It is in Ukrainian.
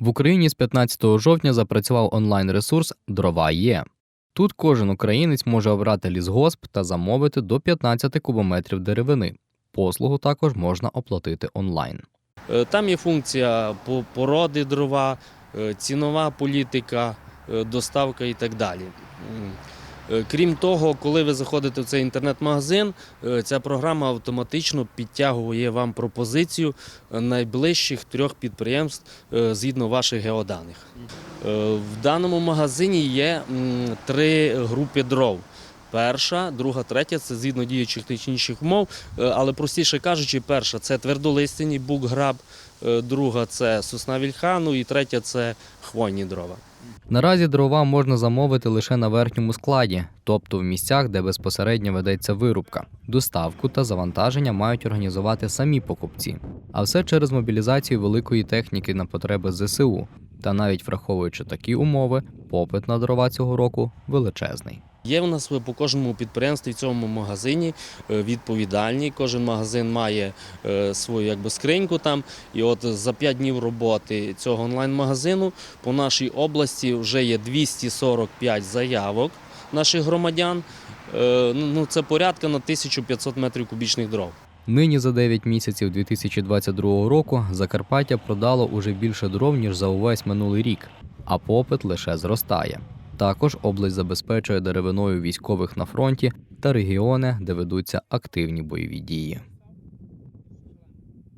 В Україні з 15 жовтня запрацював онлайн-ресурс Дрова є. Тут кожен українець може обрати лісгосп та замовити до 15 кубометрів деревини. Послугу також можна оплатити онлайн. Е, Там є функція по- породи дрова, е, цінова політика, е, доставка і так далі. Е, Крім того, коли ви заходите в цей інтернет-магазин, е, ця програма автоматично підтягує вам пропозицію найближчих трьох підприємств е, згідно ваших геоданих. В даному магазині є три групи дров. Перша, друга, третя це згідно діючих технічних умов. Е, Але простіше кажучи, перша це твердолистяні бук-граб, е, друга це сосна вільхану і третя це хвойні дрова. Наразі дрова можна замовити лише на верхньому складі, тобто в місцях, де безпосередньо ведеться вирубка. Доставку та завантаження мають організувати самі покупці. А все через мобілізацію великої техніки на потреби ЗСУ. Та навіть враховуючи такі умови, попит на дрова цього року величезний. Є в нас по кожному підприємстві в цьому магазині е, відповідальні. Кожен магазин має е, свою якби, скриньку там. І от за 5 днів роботи цього онлайн-магазину по нашій області вже є 245 заявок наших громадян. Е, Ну, це порядка на 1500 метрів кубічних дров. Нині за 9 місяців 2022 року Закарпаття продало уже більше дров, ніж за увесь минулий рік, а попит лише зростає. Також область забезпечує деревиною військових на фронті та регіони, де ведуться активні бойові дії.